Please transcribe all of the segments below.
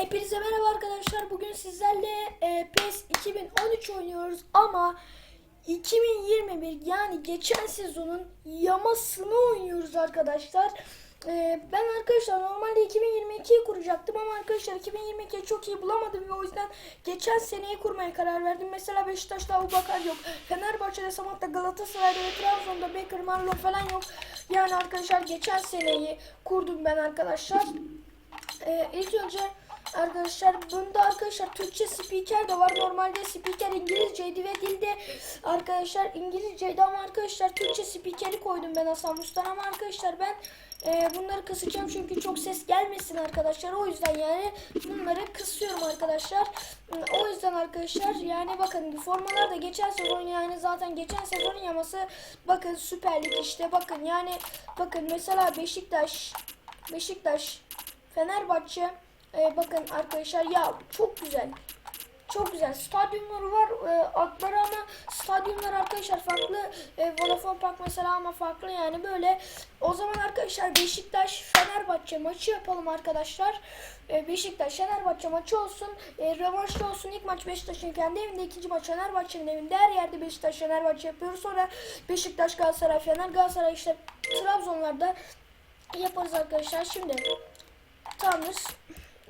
Hepinize merhaba arkadaşlar. Bugün sizlerle e, PES 2013 oynuyoruz ama 2021 yani geçen sezonun yamasını oynuyoruz arkadaşlar. E, ben arkadaşlar normalde 2022'yi kuracaktım ama arkadaşlar 2022'yi çok iyi bulamadım ve o yüzden geçen seneyi kurmaya karar verdim. Mesela Beşiktaş'ta Abubakar yok. Fenerbahçe'de Samat'ta Galatasaray'da ve Trabzon'da Becker Marlon falan yok. Yani arkadaşlar geçen seneyi kurdum ben arkadaşlar. Ee, ilk önce arkadaşlar bunda arkadaşlar Türkçe spiker de var. Normalde spiker İngilizceydi ve dilde arkadaşlar İngilizceydi ama arkadaşlar Türkçe spikeri koydum ben Hasan Mustan ama arkadaşlar ben e, bunları kısacağım çünkü çok ses gelmesin arkadaşlar. O yüzden yani bunları kısıyorum arkadaşlar. O yüzden arkadaşlar yani bakın formalar da geçen sezon yani zaten geçen sezonun yaması bakın Süper Lig işte bakın yani bakın mesela Beşiktaş Beşiktaş Fenerbahçe e, bakın arkadaşlar ya çok güzel. Çok güzel. Stadyumları var. E, adları ama stadyumlar arkadaşlar farklı. E, Vodafone Park mesela ama farklı yani böyle. O zaman arkadaşlar Beşiktaş Fenerbahçe maçı yapalım arkadaşlar. E, Beşiktaş Fenerbahçe maçı olsun. E, rövanşta olsun. İlk maç Beşiktaş'ın kendi evinde, ikinci maç Fenerbahçe'nin evinde. Her yerde Beşiktaş Fenerbahçe yapıyoruz. Sonra Beşiktaş Galatasaray Fener Galatasaray işte Trabzonlarda yaparız arkadaşlar. Şimdi Tamamdır.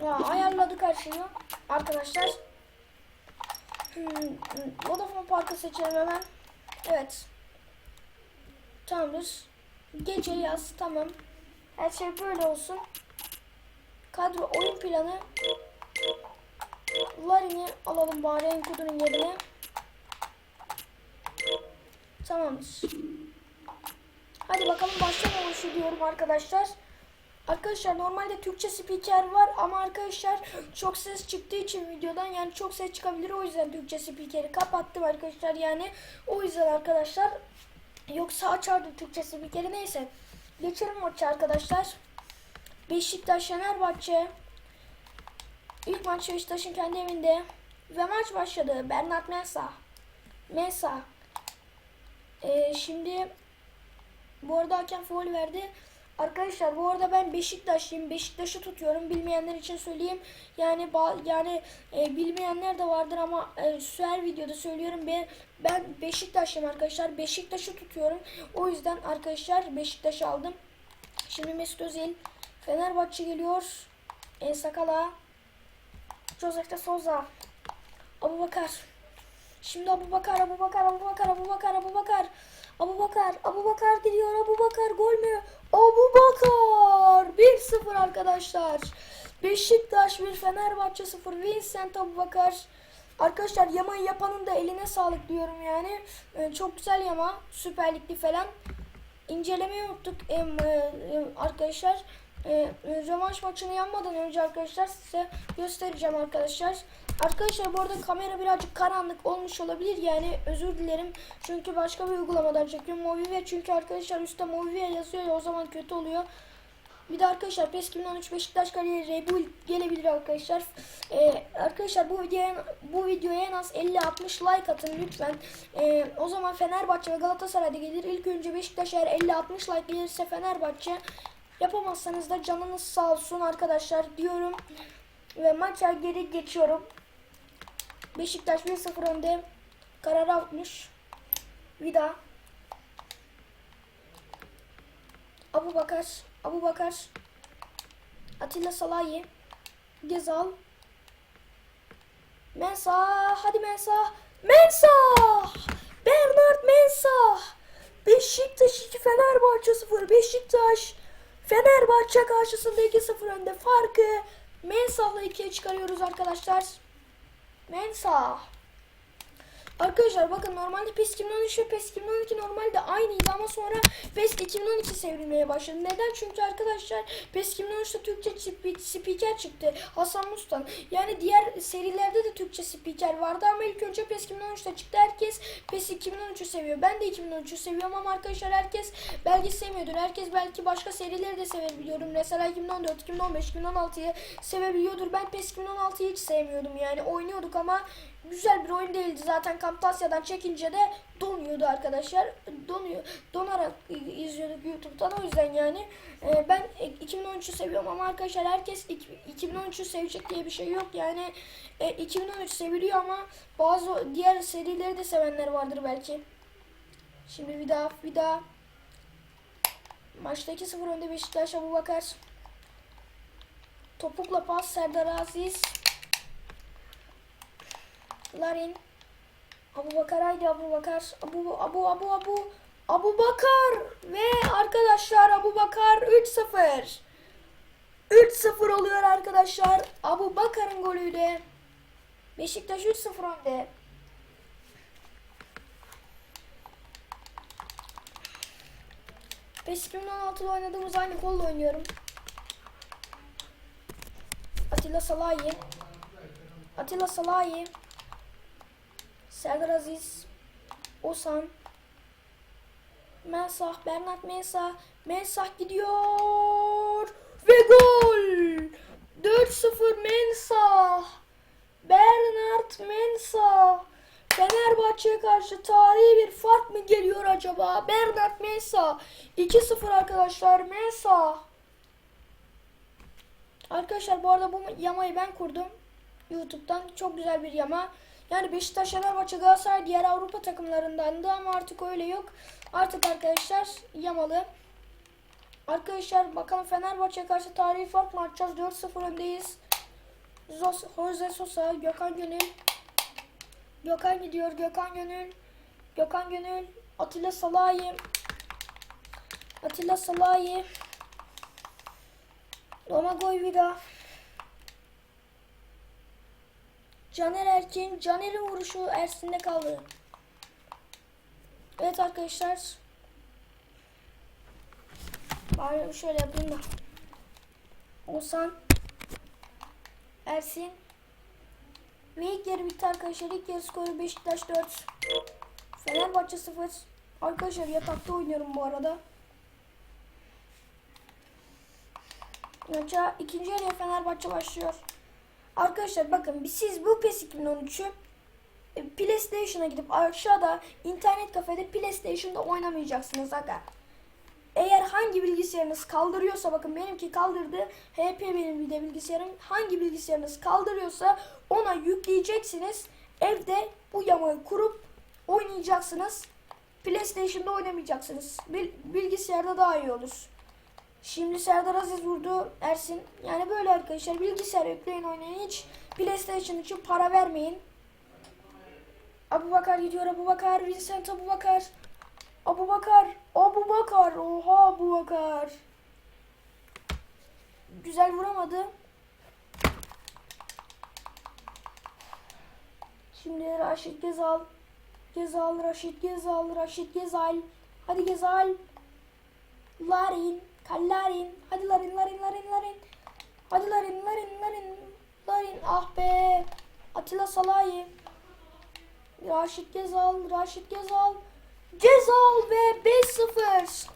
Ya, ayarladık her şeyi. Arkadaşlar. Hmm, Vodafone Park'ı seçelim hemen. Evet. Tamamdır. Gece yaz. Tamam. Her şey böyle olsun. Kadro oyun planı. Larin'i alalım bari Enkudu'nun yerine. Tamamdır. Hadi bakalım başlamamış diyorum arkadaşlar. Arkadaşlar normalde Türkçe spiker var ama arkadaşlar çok ses çıktığı için videodan yani çok ses çıkabilir. O yüzden Türkçe spikeri kapattım arkadaşlar. Yani o yüzden arkadaşlar yoksa açardım Türkçe spikeri neyse geçelim maçı arkadaşlar. Beşiktaş Fenerbahçe. İlk maç Beşiktaş'ın kendi evinde ve maç başladı. Bernard Mensah Mensah ee, şimdi bu arada hakem foul verdi Arkadaşlar bu arada ben Beşiktaşlıyım. Beşiktaş'ı tutuyorum. Bilmeyenler için söyleyeyim. Yani yani e, bilmeyenler de vardır ama e, her videoda söylüyorum. Ben ben Beşiktaşlıyım arkadaşlar. Beşiktaş'ı tutuyorum. O yüzden arkadaşlar Beşiktaş aldım. Şimdi Mesut Özil Fenerbahçe geliyor. En Sakala Josef de Souza Abu Bakar Şimdi Abu Bakar, Abu Bakar, Abu Bakar, Abu Bakar, Abu Bakar. Abu Bakar, Abu Bakar gidiyor. Abu Bakar gol mü? Abu Bakar 1-0 arkadaşlar. Beşiktaş 1 Fenerbahçe 0 Vincent Abu Bakar. Arkadaşlar yamayı yapanın da eline sağlık diyorum yani. Ee, çok güzel yama. Süper Ligli falan. İncelemeyi unuttuk e, arkadaşlar. Ee, rövanş maçını yanmadan önce arkadaşlar size göstereceğim arkadaşlar. Arkadaşlar bu arada kamera birazcık karanlık olmuş olabilir yani özür dilerim. Çünkü başka bir uygulamadan çekiyorum. Movive çünkü arkadaşlar üstte Movive yazıyor ya o zaman kötü oluyor. Bir de arkadaşlar PES 2013 Beşiktaş kariyeri rebuild gelebilir arkadaşlar. Ee, arkadaşlar bu videoya bu videoya en az 50-60 like atın lütfen. Ee, o zaman Fenerbahçe ve Galatasaray'da gelir. İlk önce Beşiktaş eğer 50-60 like gelirse Fenerbahçe yapamazsanız da canınız sağ olsun arkadaşlar diyorum. Ve maça geri geçiyorum. Beşiktaş 1-0 önde. Karar atmış. Vida. Abu Bakar. Abu Bakar. Atilla Salahi. Gezal. Mensah. Hadi Mensah. Mensah. Bernard Mensah. Beşiktaş 2 Fenerbahçe 0. Beşiktaş Fenerbahçe karşısında 2-0 önde. Farkı Mensah'la 2'ye çıkarıyoruz arkadaşlar. Mensah. Arkadaşlar bakın normalde PES 2013 ve PES 2012 normalde aynıydı ama sonra PES 2012 sevrilmeye başladı. Neden? Çünkü arkadaşlar PES 2013'te Türkçe spiker çıktı. Hasan Mustan. Yani diğer serilerde de Türkçe spiker vardı ama ilk önce PES 2013'te çıktı. Herkes PES 2013'ü seviyor. Ben de 2013'ü seviyorum ama arkadaşlar herkes belki sevmiyordur. Herkes belki başka serileri de sevebiliyorum. Mesela 2014, 2015, 2016'yı sevebiliyordur. Ben PES 2016'yı hiç sevmiyordum yani. Oynuyorduk ama güzel bir oyun değildi. Zaten Camtasia'dan çekince de donuyordu arkadaşlar. Donuyor. Donarak izliyorduk YouTube'dan. O yüzden yani e, ben 2013'ü seviyorum ama arkadaşlar herkes 2013'ü sevecek diye bir şey yok. Yani e, 2013 seviliyor ama bazı diğer serileri de sevenler vardır belki. Şimdi bir daha bir daha Maçta 2-0 önde Beşiktaş Abu Bakar. Topukla pas Serdar Aziz. Larin. Abu Bakar haydi Abu Bakar. Abu Abu Abu Abu Abu Bakar ve arkadaşlar Abu Bakar 3-0. 3-0 oluyor arkadaşlar. Abu Bakar'ın golüyle. Beşiktaş 3-0 önde. PES 2016'da oynadığımız aynı kolla oynuyorum. Atilla Salahi. Atilla Salahi. Serdar Aziz. Osan. Mensah. Bernat Mensah. Mensah gidiyor. Ve gol. 4-0 Mensah. Bernard Mensah. Fenerbahçe'ye karşı tarihi bir fark mı geliyor acaba? Bernard Mensah. 2-0 arkadaşlar. Mensah. Arkadaşlar bu arada bu yamayı ben kurdum. YouTube'dan. Çok güzel bir yama. Yani Beşiktaş, Fenerbahçe, Galatasaray diğer Avrupa takımlarındandı ama artık öyle yok. Artık arkadaşlar yamalı. Arkadaşlar bakalım Fenerbahçe karşı tarihi fark mı atacağız? 4-0 öndeyiz. Zos, Jose Sosa, Gökhan Gönül. Gökhan gidiyor. Gökhan Gönül. Gökhan Gönül. Atilla Salahi. Atilla Salahi. Domagoy Vida. Caner Erkin. Caner'in vuruşu Ersin'de kaldı. Evet arkadaşlar. Bari şöyle yapayım da. Oğuzhan. Ersin. Ve ilk yarı bitti arkadaşlar. İlk yarı skoru Beşiktaş 4. Fenerbahçe 0. Arkadaşlar yatakta oynuyorum bu arada. Maça ikinci yarıya Fenerbahçe başlıyor. Arkadaşlar bakın siz bu PES 2013'ü e, PlayStation'a gidip aşağıda internet kafede PlayStation'da oynamayacaksınız aga. Eğer hangi bilgisayarınız kaldırıyorsa bakın benimki kaldırdı. HP benim bir de bilgisayarım. Hangi bilgisayarınız kaldırıyorsa ona yükleyeceksiniz. Evde bu yamayı kurup oynayacaksınız. PlayStation'da oynamayacaksınız. Bil, bilgisayarda daha iyi olur. Şimdi Serdar Aziz vurdu Ersin. Yani böyle arkadaşlar bilgisayar yükleyin oynayın. Hiç PlayStation için para vermeyin. Abu Bakar gidiyor. Abu Bakar. Vincent Abu Bakar. Abu Bakar. Abu Bakar. Oha Abu Bakar. Güzel vuramadı. Şimdi Raşit Gezal. Gezal, Raşit Gezal, Raşit Gezal. Hadi Gezal. Larin, Kallarin. Hadi Larin, Larin, Larin, Larin. Hadi Larin, Larin, Larin. Larin, ah be. Atilla Salahi. Raşit Gezal, Raşit Gezal. Gezal ve 5-0.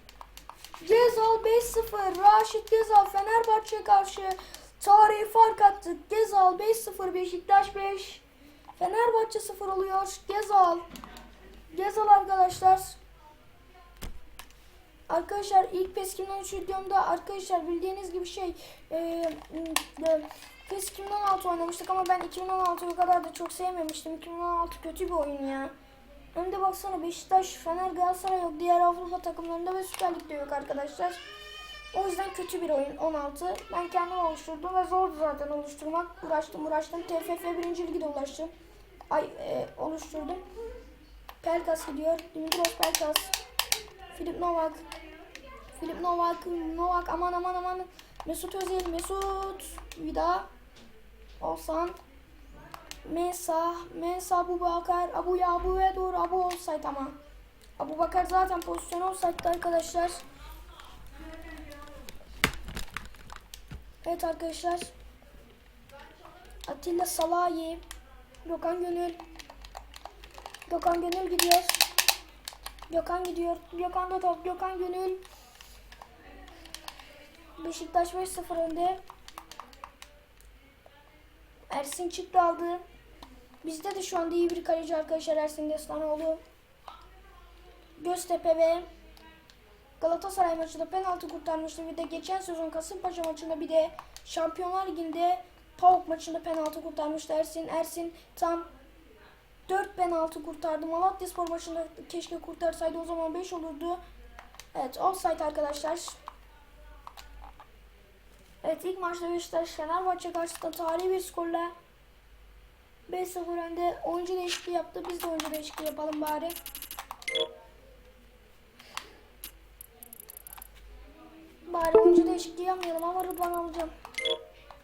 Gezal 5-0. Raşit Gezal Fenerbahçe karşı tarihi fark attık. Gezal 5-0 Beşiktaş 5. Fenerbahçe 0 oluyor. Gezal. Gezal arkadaşlar. Arkadaşlar ilk PES 2013 videomda arkadaşlar bildiğiniz gibi şey e, e, PES 2016 oynamıştık ama ben 2016'yı o kadar da çok sevmemiştim. 2016 kötü bir oyun ya. Önde baksana Beşiktaş, Fener, Galatasaray yok. Diğer Avrupa takımlarında ve Süper Lig'de yok arkadaşlar. O yüzden kötü bir oyun 16. Ben kendim oluşturdum ve zordu zaten oluşturmak. Uğraştım uğraştım. TFF 1. Lig'de ulaştım. Ay e, oluşturdum. Pelkas gidiyor. Dimitros Pelkas. Filip Novak. Filip Novak. Novak aman aman aman. Mesut Özil. Mesut. Vida. Olsan. Mesa, Mesa Abu Bakar, Abu ya Abu'ya doğru Abu olsaydı ama. Abu Bakar zaten pozisyon olsaydı arkadaşlar. Evet arkadaşlar. Atilla Salahi, Gökhan Gönül. Gökhan Gönül gidiyor. Gökhan gidiyor. Gökhan da top. Gökhan Gönül. Beşiktaş 5-0 önde. Ersin çıktı aldı. Bizde de şu anda iyi bir kaleci arkadaşlar Ersin Destanoğlu. Göztepe ve Galatasaray maçında penaltı kurtarmıştı. Bir de geçen sezon Kasımpaşa maçında bir de Şampiyonlar Ligi'nde PAOK maçında penaltı kurtarmıştı Ersin. Ersin tam 4 penaltı kurtardı. Malatya Spor maçında keşke kurtarsaydı o zaman 5 olurdu. Evet offside arkadaşlar. Evet ilk maçta Beşiktaş Fenerbahçe karşısında tarihi bir skorla 5-0 önde oyuncu değişikliği yaptı. Biz de oyuncu değişikliği yapalım bari. Bari oyuncu değişikliği yapmayalım ama Rıdvan alacağım.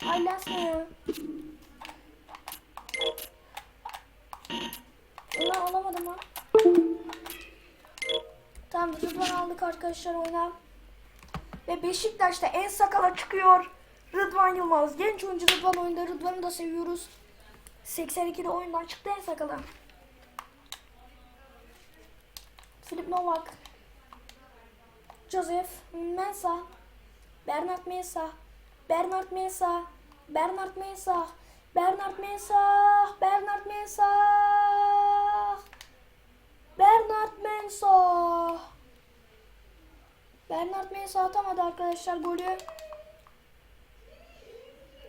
Ay lens ne? Ulan alamadım ha. Tamam Rıdvan aldık arkadaşlar oyuna. Ve Beşiktaş'ta en sakala çıkıyor. Rıdvan Yılmaz. Genç oyuncu Rıdvan oyunda. Rıdvan'ı da seviyoruz. 82'de oyundan çıktı en sakala. Filip Novak. Joseph Mensah. Bernard Mensah. Bernard Mensah. Bernard Mensah. Bernard Mensah. Bernard Mensah. Bernard Mensah. Bernard Mensah atamadı arkadaşlar golü.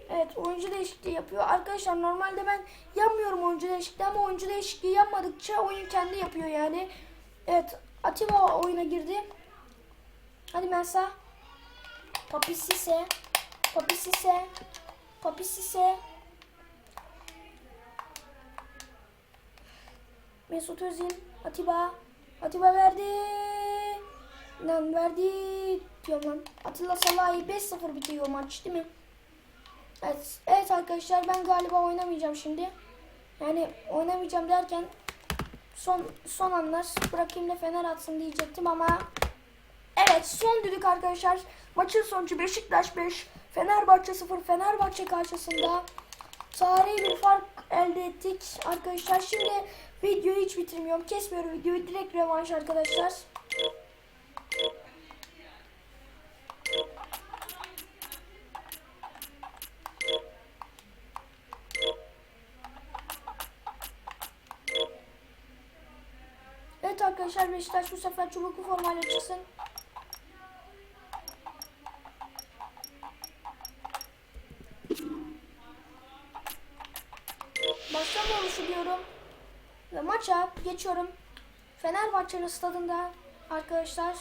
Evet oyuncu değişikliği yapıyor. Arkadaşlar normalde ben yapmıyorum oyuncu değişikliği ama oyuncu değişikliği yapmadıkça oyun kendi yapıyor yani. Evet Atiba oyuna girdi. Hadi Mensah. Papi Sisse. Papi Sisse. Papi Sisse. Mesut Özil. Atiba. Atiba verdi. Lan verdi. Diyorum. Atilla Salah'ı 5-0 bitiyor maç değil mi? Evet, evet arkadaşlar ben galiba oynamayacağım şimdi. Yani oynamayacağım derken son son anlar bırakayım da Fener atsın diyecektim ama evet son düdük arkadaşlar. Maçın sonucu Beşiktaş 5, Fenerbahçe 0. Fenerbahçe karşısında tarihi bir fark elde ettik arkadaşlar. Şimdi videoyu hiç bitirmiyorum. Kesmiyorum videoyu. Direkt revanş arkadaşlar. Evet arkadaşlar Beşiktaş bu sefer çubuklu formayla çıksın. Geçiyorum. Fenerbahçe'nin stadında arkadaşlar.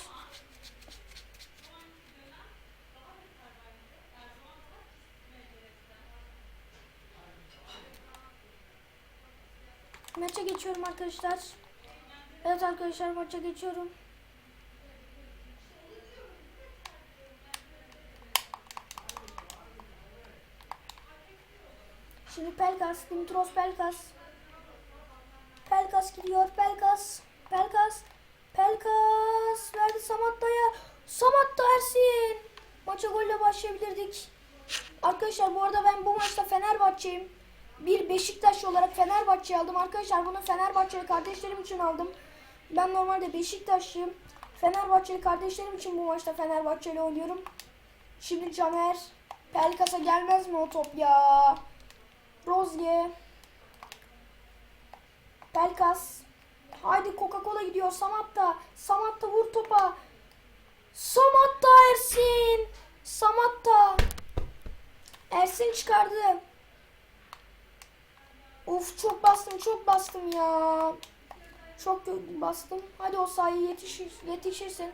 Maça geçiyorum arkadaşlar. Evet arkadaşlar maça geçiyorum. Şimdi Pelkas, Dimitros Pelkas. Gidiyor, Pelkas. Pelkas. Pelkas verdi Samatta'ya. Samatta Ersin. Maça golle başlayabilirdik. Arkadaşlar bu arada ben bu maçta Fenerbahçe'yim. Bir Beşiktaşlı olarak Fenerbahçe'yi aldım. Arkadaşlar bunu Fenerbahçeli kardeşlerim için aldım. Ben normalde Beşiktaşlıyım. Fenerbahçeli kardeşlerim için bu maçta Fenerbahçeli oynuyorum. Şimdi Caner. Pelkas'a gelmez mi o top ya? Rozge. Pelkas. Haydi Coca-Cola gidiyor. Samatta. Samatta vur topa. Samatta Ersin. Samatta. Ersin çıkardı. Of çok bastım çok bastım ya. Çok bastım. Hadi o sayı yetişir, yetişirsin.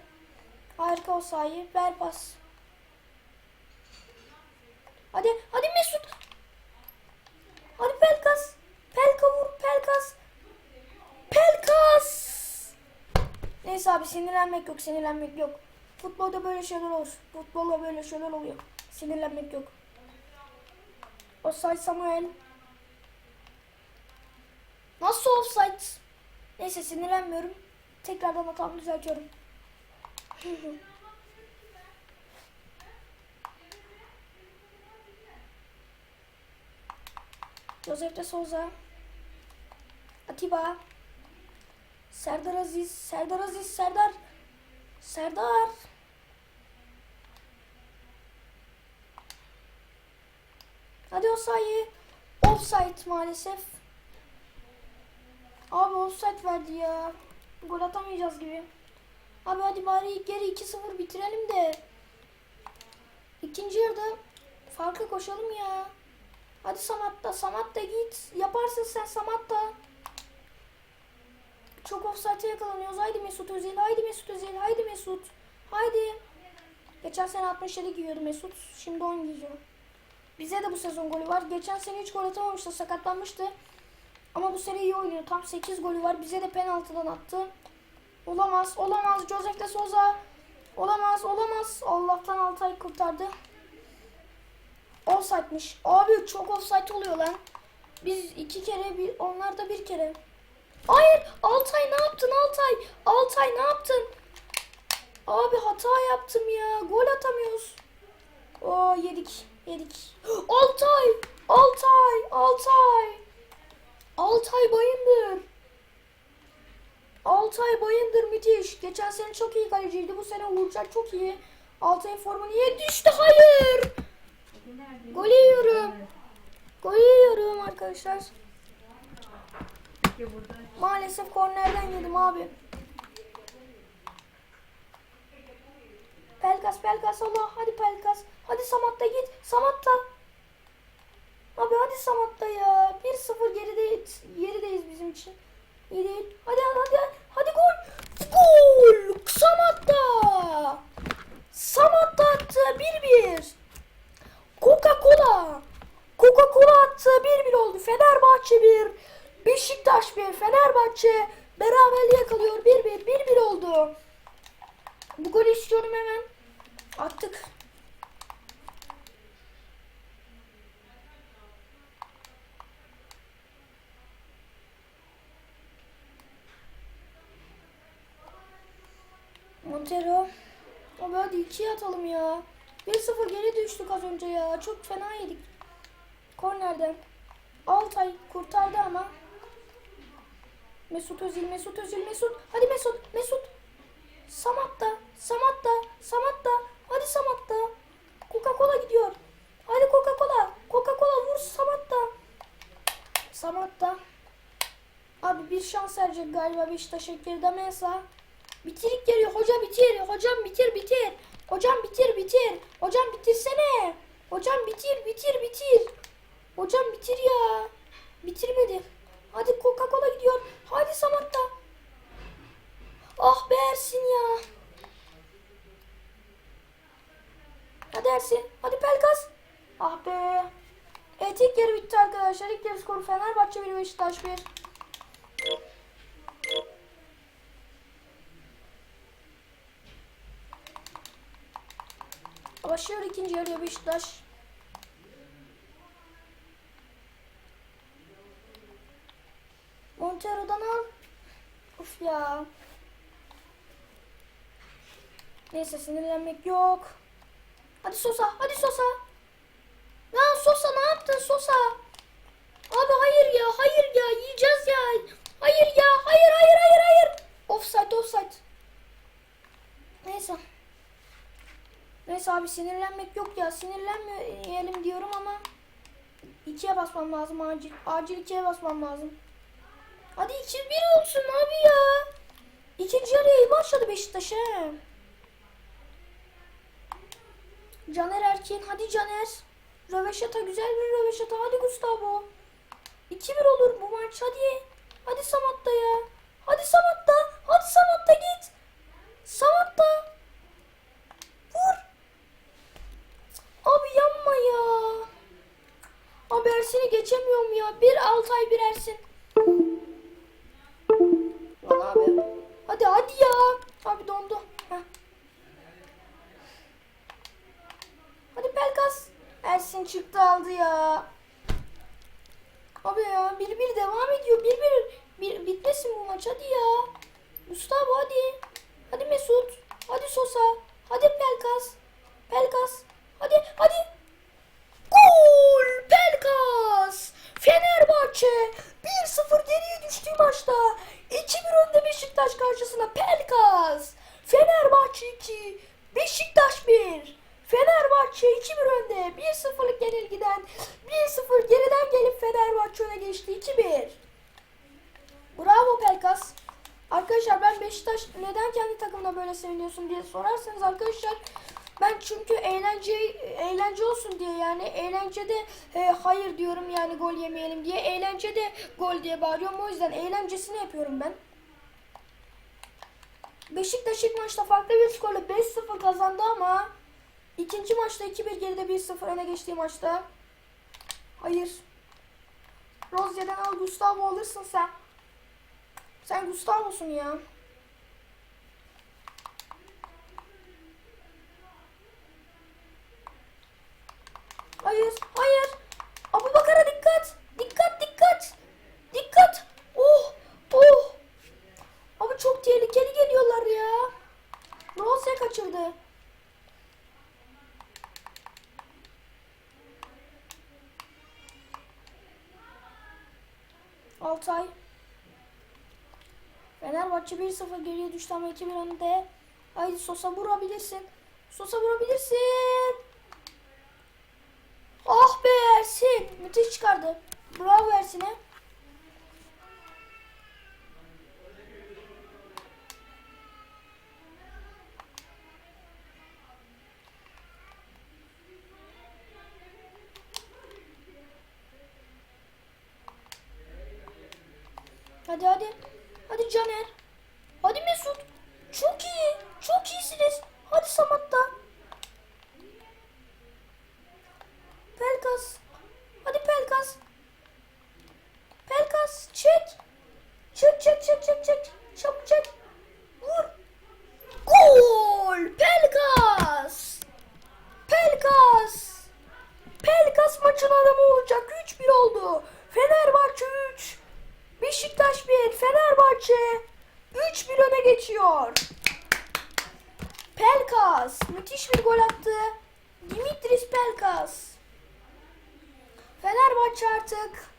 Harika o sayı. Ver pas. Hadi hadi Mesut. Hadi Pelkas. Pelka vur Pelkas. Pelkas. Neyse abi sinirlenmek yok sinirlenmek yok. Futbolda böyle şeyler olur. Futbolda böyle şeyler oluyor. Sinirlenmek yok. Offside Samuel. Nasıl offside? Neyse sinirlenmiyorum. Tekrardan hatamı düzeltiyorum. Joseph de Souza. Atiba. Serdar Aziz. Serdar Aziz. Serdar. Serdar. Hadi o sayı. Offside maalesef. Abi offside verdi ya. Gol atamayacağız gibi. Abi hadi bari yarı 2-0 bitirelim de. İkinci yarıda farkı koşalım ya. Hadi Samat'ta. Samat'ta git. Yaparsın sen Samat'ta. Çok offside'e yakalanıyoruz. Haydi Mesut Özil. Haydi Mesut Özil. Haydi Mesut. Haydi. Geçen sene 67 giyiyordu Mesut. Şimdi 10 giyiyor. Bize de bu sezon golü var. Geçen sene hiç gol atamamıştı. Sakatlanmıştı. Ama bu sene iyi oynuyor. Tam 8 golü var. Bize de penaltıdan attı. Olamaz. Olamaz. Joseph de Souza. Olamaz. Olamaz. Allah'tan Altay kurtardı. Offside'miş. Abi çok offside oluyor lan. Biz iki kere bir onlar da bir kere. Hayır Altay ne yaptın Altay? Altay ne yaptın? Abi hata yaptım ya. Gol atamıyoruz. Oo yedik. Yedik. Altay! Altay! Altay! Altay Bayındır. Altay Bayındır müthiş. Geçen sene çok iyi kaleciydi. Bu sene Uğurcan çok iyi. Altay'ın formu niye düştü? Hayır! Gol yiyorum. Gol yiyorum arkadaşlar. Maalesef kornerden yedim abi. Pelkas Pelkas Allah hadi Pelkas. Hadi Samat'ta git. Samat'ta. Abi hadi Samat'ta ya. 1-0 gerideyiz. Gerideyiz bizim için. İyi değil. Hadi hadi hadi. Hadi gol. Gol. Samat'ta. Samat'ta attı 1-1. Coca-Cola. Coca-Cola attı 1-1 oldu. Fenerbahçe 1. Beşiktaş 1. Fenerbahçe beraberliğe yakalıyor. 1-1. 1-1 oldu. Bu golü istiyorum hemen. Attık. Montero. Abi hadi ikiye atalım ya. 1-0 geri düştük az önce ya. Çok fena yedik. Kornerden. Altay kurtardı ama. Mesut Özil, Mesut Özil, Mesut. Hadi Mesut, Mesut. Samatta, Samatta, Samatta. Hadi Samatta. Coca-Cola gidiyor. Hadi Coca-Cola. Coca-Cola vur Samatta. Samatta. Abi bir şans verecek galiba Beşiktaş'a geride Mensah. Bitirik geliyor. Hoca bitir. Hocam bitir bitir. Hocam bitir bitir. Hocam bitirsene. Hocam bitir bitir bitir. Hocam bitir ya. Bitirmedi. Hadi Coca-Cola gidiyor. Hadi Samatta. Ah be Ersin ya. Hadi Ersin. Hadi Pelkas. Ah be. Evet ilk yarı bitti arkadaşlar. İlk yarı skoru Fenerbahçe 1 Beşiktaş 1. Başlıyor ikinci yarıya Beşiktaş. Montero'dan al. Ya. Neyse sinirlenmek yok. Hadi Sosa, hadi Sosa. Lan Sosa ne yaptın Sosa? Abi hayır ya, hayır ya, yiyeceğiz ya. Hayır ya, hayır, hayır, hayır, hayır. Offside, offside. Neyse. Neyse abi sinirlenmek yok ya. Sinirlenmeyelim diyorum ama ikiye basmam lazım acil. Acil ikiye basmam lazım. Hadi 2-1 olsun abi ya. İkinci yarıya iyi başladı Beşiktaş he. Caner Erkin. Hadi Caner. Röveşata güzel bir röveşata. Hadi Gustavo. 2-1 olur bu maç. Hadi. Hadi Samat'ta ya. Hadi Samat'ta. Hadi Samat'ta git. Samat'ta. Vur. Abi yanma ya. Abi Ersin'i geçemiyorum ya. Bir Altay bir Ersin. Hadi hadi ya. Abi dondu. Heh. Hadi Pelkas. Ersin çıktı aldı ya. Abi ya bir bir devam ediyor. Bir bir, bir bitmesin bu maç hadi ya. Gustavo hadi. Hadi Mesut. Hadi Sosa. Hadi Pelkas. Pelkas. Hadi hadi. Gol! Pelkas! Fenerbahçe 1-0 geriye düştüğü maçta 2-1 önde Beşiktaş karşısına Pelkas. Fenerbahçe 2, Beşiktaş 1. Fenerbahçe 2-1 önde. 1-0'lık yenilgiden 1-0 geriden gelip Fenerbahçe öne geçti 2-1. Bravo Pelkas. Arkadaşlar ben Beşiktaş neden kendi takımına böyle seviniyorsun diye sorarsanız arkadaşlar ben çünkü eğlence eğlence olsun diye yani eğlencede e, hayır diyorum yani gol yemeyelim diye eğlencede gol diye bağırıyorum o yüzden eğlencesini yapıyorum ben. Beşiktaş ilk maçta farklı bir skorla 5-0 kazandı ama ikinci maçta 2-1 geride 1-0 öne geçtiği maçta hayır. Rozier'den al Gustavo alırsın sen. Sen Gustavo'sun ya. Hayır, hayır. Abu Bakar'a dikkat. Dikkat, dikkat. Dikkat. Oh, oh. Abi çok tehlikeli geliyorlar ya. Rose kaçırdı. Altay. Fenerbahçe 1-0 geriye düştü ama 2-1 önde. Haydi Sosa vurabilirsin. Sosa vurabilirsin. Ah be Ersin. Müthiş çıkardı. Bravo Ersin'e. Hadi hadi. Hadi Caner. Hadi Mesut. Çok iyi. Çok iyisiniz. Hadi Samat'ta. Pelkas. Hadi Pelkas. Pelkas çek. Çek çek çek çek çek. Çabuk çek. Vur. Gol. Pelkas. Pelkas. Pelkas maçın adamı olacak. 3-1 oldu. Fenerbahçe 3. Beşiktaş 1. Fenerbahçe 3-1 öne geçiyor. Pelkas müthiş bir gol attı. Dimitris Pelkas. Fenerbahçe artık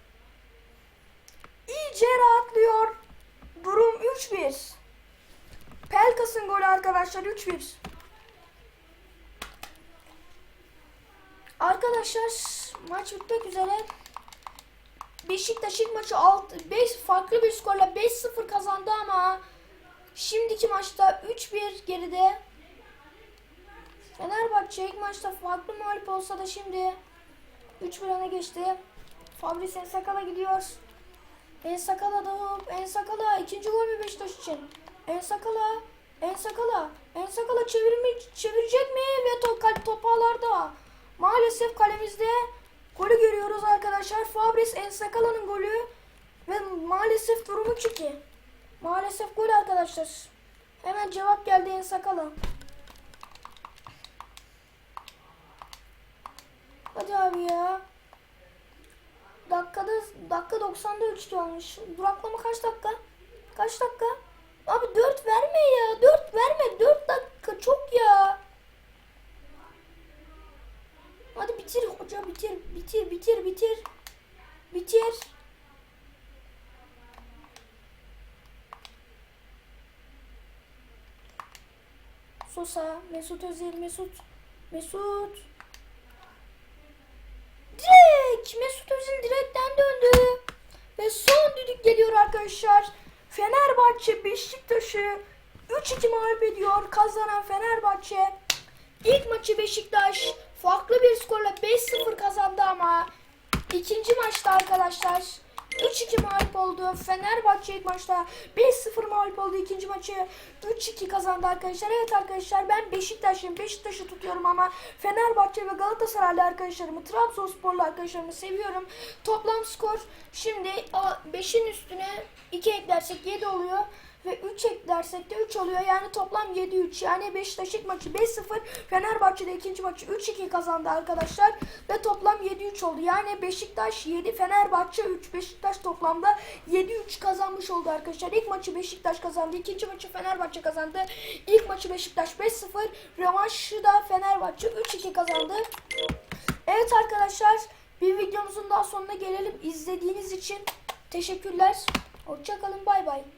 iyice rahatlıyor. Durum 3-1. Pelkas'ın golü arkadaşlar 3-1. Arkadaşlar maç bitmek üzere. Beşiktaş ilk maçı 6 5 farklı bir skorla 5-0 kazandı ama şimdiki maçta 3-1 geride. Fenerbahçe ilk maçta farklı mağlup olsa da şimdi 3-1 öne geçti. Fabrice Ensakala gidiyor. Ensakala da Ensakala ikinci gol mü Beşiktaş için? Ensakala Ensakala Ensakala çevirme çevirecek mi ve top, kal- topalarda. Maalesef kalemizde golü görüyoruz arkadaşlar. Fabrice Ensakala'nın golü ve maalesef durumu 2 Maalesef gol arkadaşlar. Hemen cevap geldi Ensakala. Hadi abi ya. Dakikada dakika 90'da 3 olmuş. Duraklama kaç dakika? Kaç dakika? Abi 4 verme ya. 4 verme. 4 dakika çok ya. Hadi bitir hoca bitir. Bitir bitir bitir. Bitir. Sosa, Mesut Özil, Mesut, Mesut. Direkt Mesut Özil direkten döndü. Ve son düdük geliyor arkadaşlar. Fenerbahçe Beşiktaş'ı 3-2 mağlup ediyor. Kazanan Fenerbahçe. İlk maçı Beşiktaş farklı bir skorla 5-0 kazandı ama ikinci maçta arkadaşlar 3-2 mağlup oldu. Fenerbahçe ilk maçta 5-0 mağlup oldu. İkinci maçı 3-2 kazandı arkadaşlar. Evet arkadaşlar ben Beşiktaş'ım. Beşiktaş'ı tutuyorum ama Fenerbahçe ve Galatasaraylı arkadaşlarımı, Trabzonsporlu arkadaşlarımı seviyorum. Toplam skor şimdi 5'in üstüne 2 eklersek 7 oluyor. Ve 3 eklersek de 3 oluyor. Yani toplam 7-3. Yani Beşiktaş ilk maçı 5-0. Fenerbahçe'de ikinci maçı 3-2 kazandı arkadaşlar. Ve toplam 7-3 oldu. Yani Beşiktaş 7, Fenerbahçe 3. Beşiktaş toplamda 7-3 kazanmış oldu arkadaşlar. İlk maçı Beşiktaş kazandı. ikinci maçı Fenerbahçe kazandı. İlk maçı Beşiktaş 5-0. Revanşı da Fenerbahçe 3-2 kazandı. Evet arkadaşlar. Bir videomuzun daha sonuna gelelim. İzlediğiniz için teşekkürler. Hoşçakalın. Bay bay.